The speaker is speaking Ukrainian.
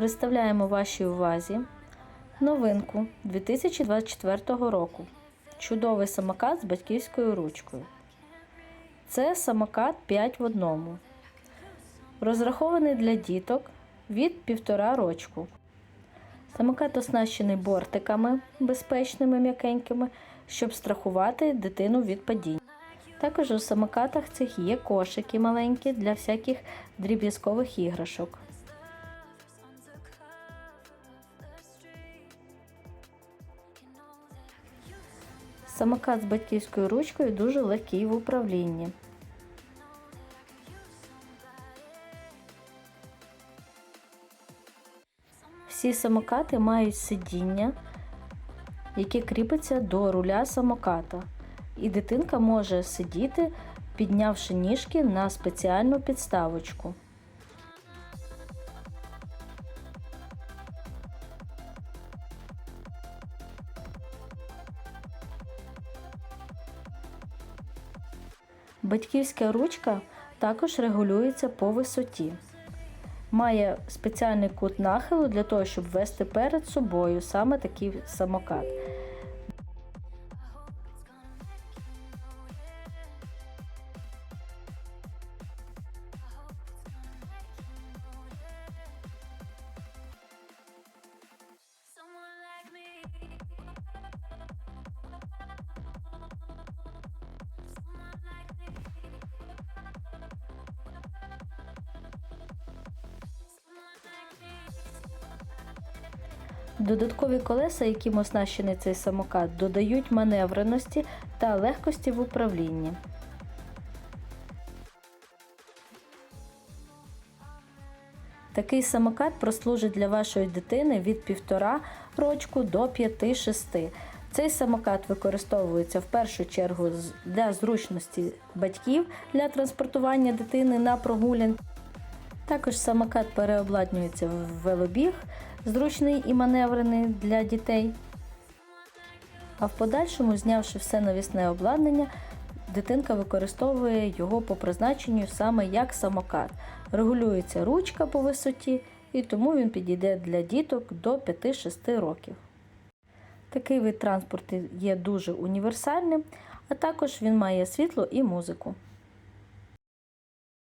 Представляємо вашій увазі новинку 2024 року. Чудовий самокат з батьківською ручкою. Це самокат 5 в одному. Розрахований для діток від 1,5 рочку. Самокат оснащений бортиками безпечними м'якенькими, щоб страхувати дитину від падіння. Також у самокатах цих є кошики маленькі для всяких дріб'язкових іграшок. Самокат з батьківською ручкою дуже легкий в управлінні. Всі самокати мають сидіння, яке кріпиться до руля самоката. І дитинка може сидіти, піднявши ніжки на спеціальну підставочку. Батьківська ручка також регулюється по висоті. Має спеціальний кут нахилу для того, щоб вести перед собою саме такий самокат. Додаткові колеса, яким оснащений цей самокат, додають маневреності та легкості в управлінні. Такий самокат прослужить для вашої дитини від 1,5 рочку до 5-6. Цей самокат використовується в першу чергу для зручності батьків для транспортування дитини на прогулянки. Також самокат переобладнюється в велобіг, зручний і маневрений для дітей. А в подальшому, знявши все навісне обладнання, дитинка використовує його по призначенню саме як самокат. Регулюється ручка по висоті, і тому він підійде для діток до 5-6 років. Такий вид транспорту є дуже універсальним, а також він має світло і музику.